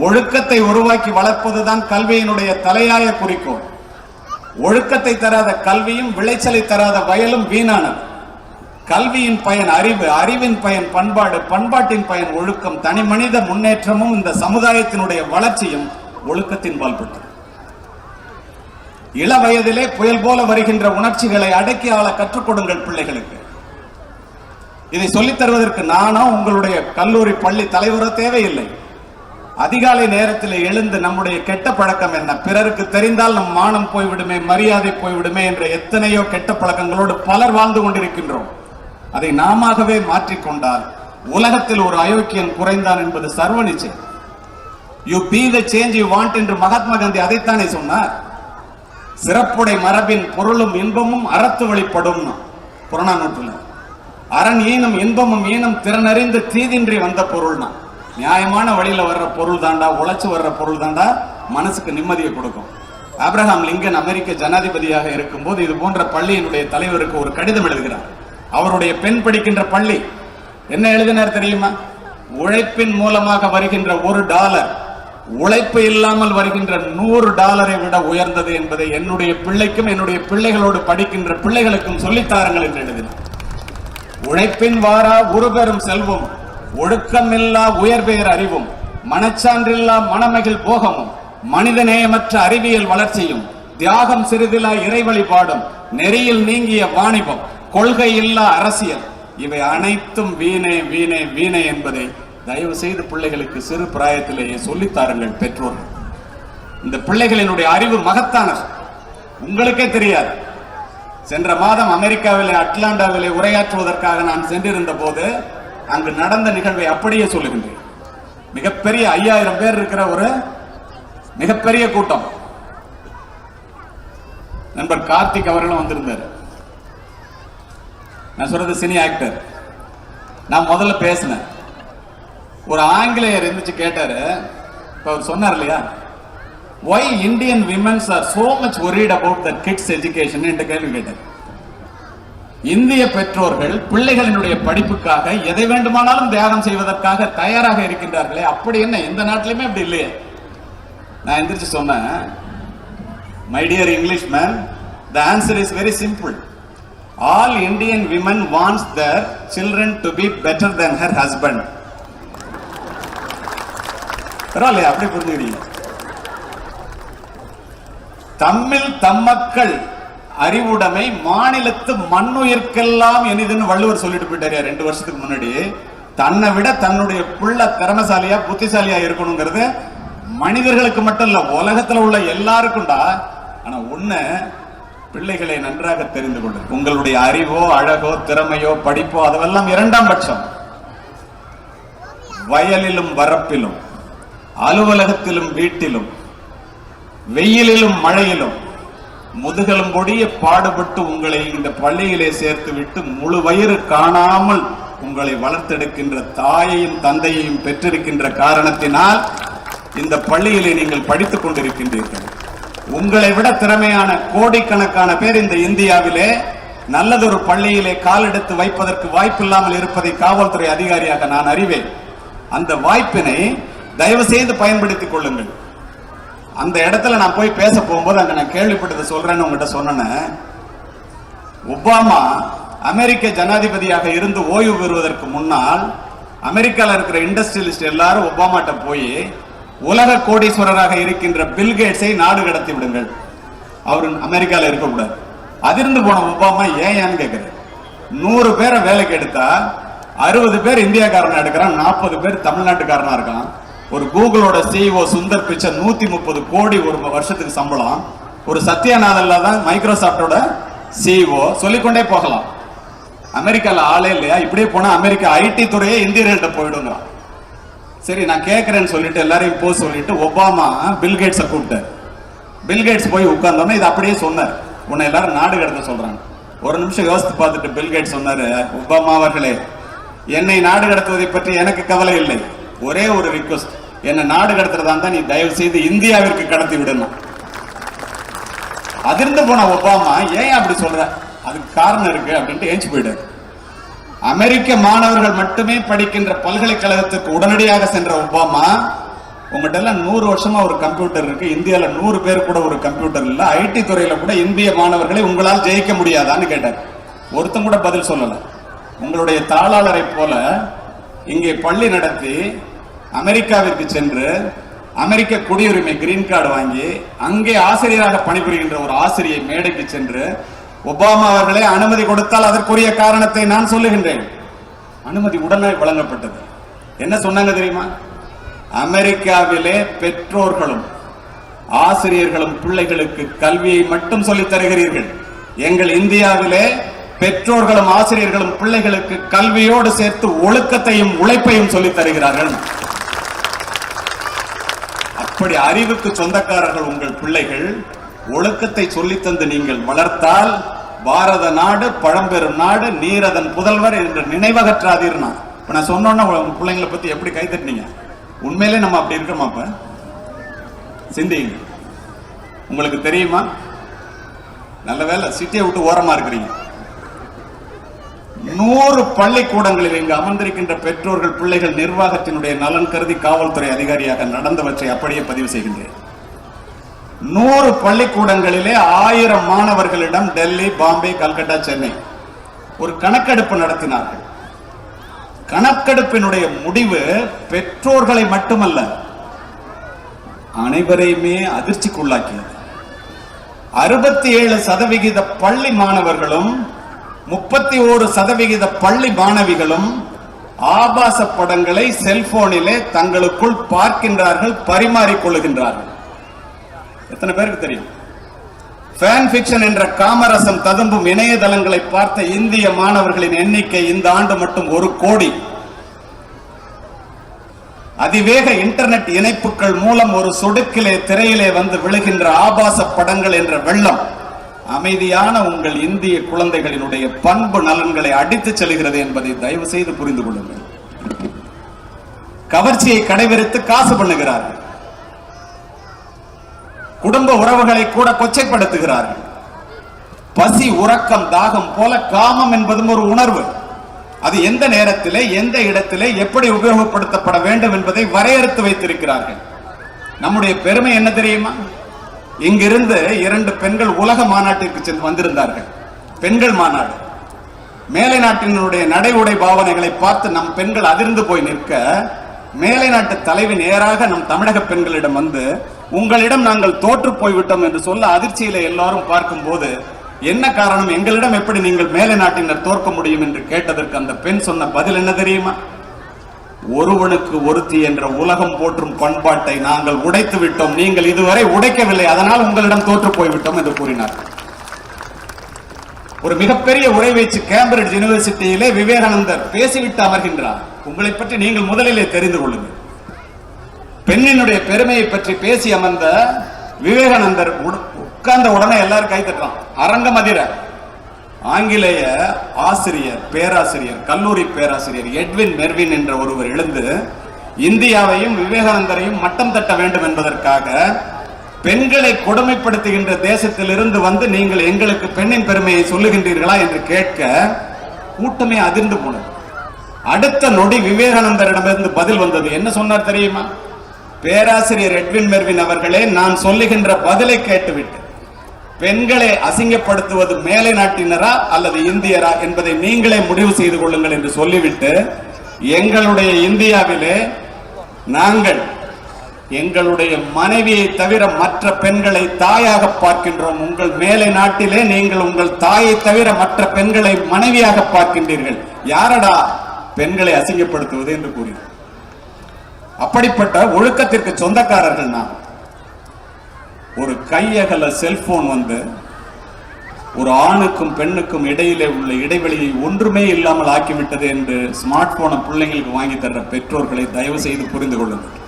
ஒழுக்கத்தை உருவாக்கி வளர்ப்பதுதான் கல்வியினுடைய தலையாய குறிக்கோள். ஒழுக்கத்தை தராத கல்வியும் விளைச்சலை தராத வயலும் வீணானது. கல்வியின் பயன் அறிவு அறிவின் பயன் பண்பாடு பண்பாட்டின் பயன் ஒழுக்கம். தனி மனித முன்னேற்றமும் இந்த சமுதாயத்தினுடைய வளர்ச்சியும் ஒழுக்கத்தின் பால்பட்டது இள வயதிலே புயல் போல வருகின்ற உணர்ச்சிகளை அடக்கி ஆள கற்றுக் கொடுங்கள் பிள்ளைகளுக்கு. இதை சொல்லித் தருவதற்கு நானோ உங்களுடைய கல்லூரி பள்ளி தலைவரோ தேவையில்லை. அதிகாலை நேரத்தில் எழுந்து நம்முடைய கெட்ட பழக்கம் என்ன? பிறருக்கு தெரிந்தால் நம் மானம் போய்விடுமே மரியாதை போய்விடுமே என்ற எத்தனையோ கெட்ட பழக்கங்களோடு பலர் வாழ்ந்து கொண்டிருக்கின்றோம். அதை நாமவே மாற்றிக்கொண்டால் உலகத்தில் ஒரு அயோக்கியன் குறைந்தான் என்பது சர்வ நிச்சயம். You be the change you want என்று மகாத்மா காந்தி அதைத்தானே சொன்னார். சிறப்புடை மரபின் பொருளும் இன்பமும் அறத்து வழிப்படும் புறநானூற்றுல. அரண் ஈனும் இன்பமும் ஈனும் திறனறிந்து தீதின்றி வந்த பொருள்னா நியாயமான வழியில வர்ற பொருள் தாண்டா உழைச்சி வர்ற பொருள் தாண்டா மனசுக்கு நிம்மதியை கொடுக்கும். ஆப்ரஹாம் லிங்கன் அமெரிக்க ஜனாதிபதியாக இருக்கும்போது இது போன்ற பள்ளியினுடைய தலைவருக்கு ஒரு கடிதம் எழுதுகிறார். அவருடைய பெண் படிக்கின்ற பள்ளி. என்ன எழுதினார் தெரியுமா? உழைப்பின் மூலமாக வருகின்ற ஒரு டாலர். உழைப்பு இல்லாமல் வருகின்ற நூறு டாலரை விட உயர்ந்தது என்பதை என்னுடைய பிள்ளைக்கும் என்னுடைய பிள்ளைகளோடு படிக்கின்ற பிள்ளைகளுக்கும் சொல்லித்தாருங்கள் என்று எழுதினார். உழைப்பின் வாரா உருபெறும் செல்வம். ஒழுக்கமில்லா உயர்பெயர் அறிவும் மனச்சான்றில்லா மனமகிழ் போகமும் மனித நேயமற்ற அறிவியல் வளர்ச்சியும் தியாகம் சிறிதிலா இறை வழிபாடும் நெறியில் நீங்கிய வாணிபம் கொள்கை இல்லா அரசியல் இவை அனைத்தும் வீணே வீணே வீணே என்பதை தயவு செய்து பிள்ளைகளுக்கு சிறு பிராயத்திலேயே சொல்லித்தாருங்கள் பெற்றோர்கள் இந்த பிள்ளைகளினுடைய அறிவு மகத்தானது. உங்களுக்கே தெரியாது. சென்ற மாதம் அமெரிக்காவிலே அட்லாண்டாவிலே உரையாற்றுவதற்காக நான் சென்றிருந்த போது அங்கு நடந்த நிகழ்வை அப்படியே சொல்லுகின்றேன். மிகப்பெரிய ஐயாயிரம் பேர் இருக்கிற ஒரு மிகப்பெரிய கூட்டம். நண்பர் கார்த்திக் அவர்களும் வந்திருந்தார். நான் சொல்றது சினி ஆக்டர். நான் முதல்ல பேசினேன். ஒரு ஆங்கிலேயர் இருந்துச்சு கேட்டாரு. இப்ப அவர் சொன்னார் இல்லையா? Why Indian womens are so much worried about the kids education என்ற கேள்வி கேட்டார். இந்திய பெற்றோர்கள் பிள்ளைகளினுடைய படிப்புக்காக எதை வேண்டுமானாலும் தியாகம் செய்வதற்காக தயாராக இருக்கின்றார்களே? அப்படி என்ன? எந்த நாட்டிலுமே அப்படி இல்லையே. நான் எந்திரிச்சு சொன்னேன். My dear English man the answer is very simple all Indian women wants their children to be better than her husband பரவாயில்லையா? அப்படி புரிஞ்சுக்கிறீங்க. தமிழ் தம்மக்கள் அறிவுடைமை மாநிலத்து மண்ணுயிர்க்கெல்லாம் இனிதுன்னு வள்ளுவர் சொல்லிட்டு போயிட்டாரு ரெண்டு வருஷத்துக்கு முன்னாடி. தன்னை விட தன்னுடைய புள்ள திறமசாலியா புத்திசாலியா இருக்கணுங்கிறது மனிதர்களுக்கு மட்டும் இல்ல உலகத்துல உள்ள எல்லாருக்கும்டா. ஆனா ஒண்ணு பிள்ளைகளை நன்றாக தெரிந்து கொள்ளு உங்களுடைய அறிவோ அழகோ திறமையோ படிப்போ அதெல்லாம் இரண்டாம் பட்சம். வயலிலும் வரப்பிலும் அலுவலகத்திலும் வீட்டிலும் வெயிலிலும் மழையிலும் முதுகலும் பொடிய பாடுபட்டு உங்களை இந்த பள்ளியிலே சேர்த்து விட்டு முழு வயிறு காணாமல் உங்களை வளர்த்தெடுக்கின்ற தாயையும் தந்தையையும் பெற்றிருக்கின்ற காரணத்தினால் இந்த பள்ளியிலே நீங்கள் படித்துக் கொண்டிருக்கின்றீர்கள். உங்களை விட திறமையான கோடிக்கணக்கான பேர் இந்த இந்தியாவிலே நல்லதொரு பள்ளியிலே காலெடுத்து வைப்பதற்கு வாய்ப்பில்லாமல் இருப்பதை காவல்துறை அதிகாரியாக நான் அறிவேன். அந்த வாய்ப்பினை தயவு செய்து பயன்படுத்திக் கொள்ளுங்கள். அந்த இடத்துல நான் போய் பேச போகும்போது அங்க நான் கேள்விப்பட்டதை சொல்றேன்னு உங்ககிட்ட சொன்னேன். ஒபாமா அமெரிக்க ஜனாதிபதியாக இருந்து ஓய்வு பெறுவதற்கு முன்னால் அமெரிக்காவில் இருக்கிற இண்டஸ்ட்ரியலிஸ்ட் எல்லாரும் ஒபாமாட்ட போய் உலக கோடீஸ்வரராக இருக்கின்ற பில்கேட்ஸை நாடு கடத்தி விடுங்கள். அவர் அமெரிக்கால இருக்கக்கூடாது. அதிர்ந்து போன ஒபாமா ஏன் கேட்குறேன் நூறு பேரை வேலைக்கு எடுத்தா அறுபது பேர் இந்தியாக்காரனா எடுக்கிறான் நாற்பது பேர் தமிழ்நாட்டுக்காரனா இருக்கான் ஒரு கூகுளோட சிஇஓ சுந்தர் பிச்சை நூத்தி முப்பது கோடி ஒரு வருஷத்துக்கு சம்பளம். ஒரு சத்யநாதன்ல தான் மைக்ரோசாப்டோட சிஇஓ சொல்லிக்கொண்டே போகலாம். அமெரிக்கால ஆளே இல்லையா? இப்படியே போனா அமெரிக்கா ஐடி துறையே இந்தியர்கள்ட்ட போயிடுங்க சரி நான் கேட்கறேன்னு சொல்லிட்டு எல்லாரையும் போ சொல்லிட்டு ஒபாமா பில்கேட்ஸை கூப்பிட்டார். பில்கேட்ஸ் போய் உட்கார்ந்தோன்னே இது அப்படியே சொன்னார். உன்னை எல்லாரும் நாடு கடத்த சொல்றாங்க. ஒரு நிமிஷம் யோசித்து பார்த்துட்டு பில்கேட் சொன்னாரு ஒபாமா அவர்களே என்னை நாடு கடத்துவதை பற்றி எனக்கு கவலை இல்லை. ஒரே ஒரு ரிக்வஸ்ட் என்னை நாடு கடத்துறதா இருந்தா நீ தயவு செய்து இந்தியாவிற்கு கடத்தி விடணும் அதிர்ந்து போன ஒபாமா ஏன் அப்படி சொல்ற? அதுக்கு காரணம் இருக்கு அப்படின்ட்டு ஏஞ்சி போயிட்டாரு. அமெரிக்க மாணவர்கள் மட்டுமே படிக்கின்ற பல்கலைக்கழகத்துக்கு உடனடியாக சென்ற ஒபாமா உங்கள்கிட்ட எல்லாம் நூறு வருஷமா ஒரு கம்ப்யூட்டர் இருக்கு. இந்தியாவில் நூறு பேர் கூட ஒரு கம்ப்யூட்டர் இல்ல. ஐடி துறையில கூட இந்திய மாணவர்களை உங்களால் ஜெயிக்க முடியாதான்னு கேட்டார். ஒருத்தன் கூட பதில் சொல்லல. உங்களுடைய தாளாளரை போல இங்கே பள்ளி நடத்தி அமெரிக்காவிற்கு சென்று அமெரிக்க குடியுரிமை கிரீன் கார்டு வாங்கி அங்கே ஆசிரியராக பணிபுரிகின்ற ஒரு ஆசிரியை மேடைக்கு சென்று ஒபாமா அவர்களே அனுமதி கொடுத்தால் அதற்குரிய காரணத்தை நான் சொல்லுகின்றேன். அனுமதி உடனே வழங்கப்பட்டது. என்ன சொன்னாங்க தெரியுமா? அமெரிக்காவிலே பெற்றோர்களும் ஆசிரியர்களும் பிள்ளைகளுக்கு கல்வியை மட்டும் சொல்லித் தருகிறீர்கள். எங்கள் இந்தியாவிலே பெற்றோர்களும் ஆசிரியர்களும் பிள்ளைகளுக்கு கல்வியோடு சேர்த்து ஒழுக்கத்தையும் உழைப்பையும் சொல்லித் தருகிறார்கள். அப்படி அறிவுக்கு சொந்தக்காரர்கள் உங்கள் பிள்ளைகள் ஒழுக்கத்தை சொல்லித் தந்து நீங்கள் வளர்த்தால் பாரத நாடு பழம்பெரும் நாடு நீரதன் புதல்வர் என்று நினைவகற்றாதீர்னா. இப்ப நான் சொன்னோன்னா உங்க பிள்ளைங்களை பத்தி எப்படி கை தட்டினீங்க? உண்மையிலே நம்ம அப்படி இருக்கோமா அப்ப? சிந்திங்க உங்களுக்கு தெரியுமா? நல்ல வேலை சிட்டியை விட்டு ஓரமா இருக்கிறீங்க. நூறு பள்ளிக்கூடங்களில் இங்கு அமர்ந்திருக்கின்ற பெற்றோர்கள் பிள்ளைகள் நிர்வாகத்தினுடைய நலன் கருதி காவல்துறை அதிகாரியாக நடந்தவற்றை அப்படியே பதிவு செய்கின்றேன். நூறு பள்ளிக்கூடங்களிலே ஆயிரம் மாணவர்களிடம் டெல்லி பாம்பே கல்கட்டா சென்னை ஒரு கணக்கெடுப்பு நடத்தினார்கள். கணக்கெடுப்பினுடைய முடிவு பெற்றோர்களை மட்டுமல்ல அனைவரையுமே அதிர்ச்சிக்குள்ளாக்கியது. அறுபத்தி ஏழு சதவிகித பள்ளி மாணவர்களும் முப்பத்தி ஓரு சதவிகித பள்ளி மாணவிகளும் ஆபாச படங்களை செல்போனிலே தங்களுக்குள் பார்க்கின்றார்கள் பரிமாறிக்கொள்ளுகின்றார்கள் எத்தனை பேருக்கு தெரியும்? ஃபேன் ஃபிக்ஷன் என்ற காமரசம் ததும்பும் இணையதளங்களை பார்த்த இந்திய மாணவர்களின் எண்ணிக்கை இந்த ஆண்டு மட்டும் ஒரு கோடி. அதிவேக இன்டர்நெட் இணைப்புகள் மூலம் ஒரு சொடுக்கிலே திரையிலே வந்து விழுகின்ற ஆபாச படங்கள் என்ற வெள்ளம். அமைதியான உங்கள் இந்திய குழந்தைகளினுடைய பண்பு நலன்களை அடித்துச் செல்கிறது என்பதை தயவு செய்து புரிந்து கொள்ளுங்கள். கவர்ச்சியை கடைபிடித்து காசு பண்ணுகிறார்கள். குடும்ப உறவுகளை கூட கொச்சைப்படுத்துகிறார்கள். பசி உறக்கம் தாகம் போல காமம் என்பதும் ஒரு உணர்வு. அது எந்த நேரத்திலே எந்த இடத்திலே எப்படி உபயோகப்படுத்தப்பட வேண்டும் என்பதை வரையறுத்து வைத்திருக்கிறார்கள். நம்முடைய பெருமை என்ன தெரியுமா? இங்கிருந்து இரண்டு பெண்கள் உலக மாநாட்டிற்கு சென்று வந்திருந்தார்கள். பெண்கள் மாநாடு. மேலை நாட்டினுடைய நடை உடை பாவனைகளை பார்த்து நம் பெண்கள் அதிர்ந்து போய் நிற்க மேலை நாட்டு தலைவி நேராக நம் தமிழக பெண்களிடம் வந்து உங்களிடம் நாங்கள் தோற்று போய்விட்டோம் என்று சொல்ல அதிர்ச்சியில எல்லாரும் பார்க்கும்போது என்ன காரணம்? எங்களிடம் எப்படி நீங்கள் மேலை நாட்டினர் தோற்க முடியும்? என்று கேட்டதற்கு அந்த பெண் சொன்ன பதில் என்ன தெரியுமா? ஒருவனுக்கு ஒருத்தி என்ற உலகம் போற்றும் பண்பாட்டை நாங்கள் உடைத்து விட்டோம். நீங்கள் இதுவரை உடைக்கவில்லை. அதனால் உங்களிடம் தோற்று போய்விட்டோம் என்று கூறினார். ஒரு மிகப்பெரிய உரை வைச்சு கேம்பிரிட்ஜ் யூனிவர்சிட்டியிலே விவேகானந்தர் பேசிவிட்டு அமர்கின்றார். உங்களை பற்றி நீங்கள் முதலிலே தெரிந்து கொள்ளுங்கள். பெண்ணினுடைய பெருமையை பற்றி பேசி அமர்ந்த விவேகானந்தர் உட்கார்ந்த உடனே எல்லாரும் கை தட்டுறான். அரங்கம் அதிர ஆங்கிலேய ஆசிரியர் பேராசிரியர் கல்லூரி பேராசிரியர் எட்வின் மெர்வின் என்ற ஒருவர் எழுந்து இந்தியாவையும் விவேகானந்தரையும் மட்டம் தட்ட வேண்டும் என்பதற்காக பெண்களை கொடுமைப்படுத்துகின்ற தேசத்திலிருந்து வந்து நீங்கள் எங்களுக்கு பெண்ணின் பெருமையை சொல்லுகின்றீர்களா என்று கேட்க கூட்டமே அதிர்ந்து போனது. அடுத்த நொடி விவேகானந்தரிடமிருந்து பதில் வந்தது. என்ன சொன்னார் தெரியுமா? பேராசிரியர் எட்வின் மெர்வின் அவர்களே நான் சொல்லுகின்ற பதிலை கேட்டுவிட்டு பெண்களை அசிங்கப்படுத்துவது மேலை நாட்டினரா அல்லது இந்தியரா என்பதை நீங்களே முடிவு செய்து கொள்ளுங்கள் என்று சொல்லிவிட்டு எங்களுடைய இந்தியாவிலே நாங்கள் எங்களுடைய மனைவியை தவிர மற்ற பெண்களை தாயாக பார்க்கின்றோம். உங்கள் மேலை நாட்டிலே நீங்கள் உங்கள் தாயை தவிர மற்ற பெண்களை மனைவியாக பார்க்கின்றீர்கள். யாரடா பெண்களை அசிங்கப்படுத்துவது என்று கூறினார். அப்படிப்பட்ட ஒழுக்கத்திற்கு சொந்தக்காரர்கள் நான் ஒரு கையகல செல்போன் வந்து ஒரு ஆணுக்கும் பெண்ணுக்கும் இடையிலே உள்ள இடைவெளியை ஒன்றுமே இல்லாமல் ஆக்கிவிட்டது என்று ஸ்மார்ட் போனை பிள்ளைங்களுக்கு வாங்கி தர்ற பெற்றோர்களை தயவு செய்து புரிந்து கொள்ளுங்கள்.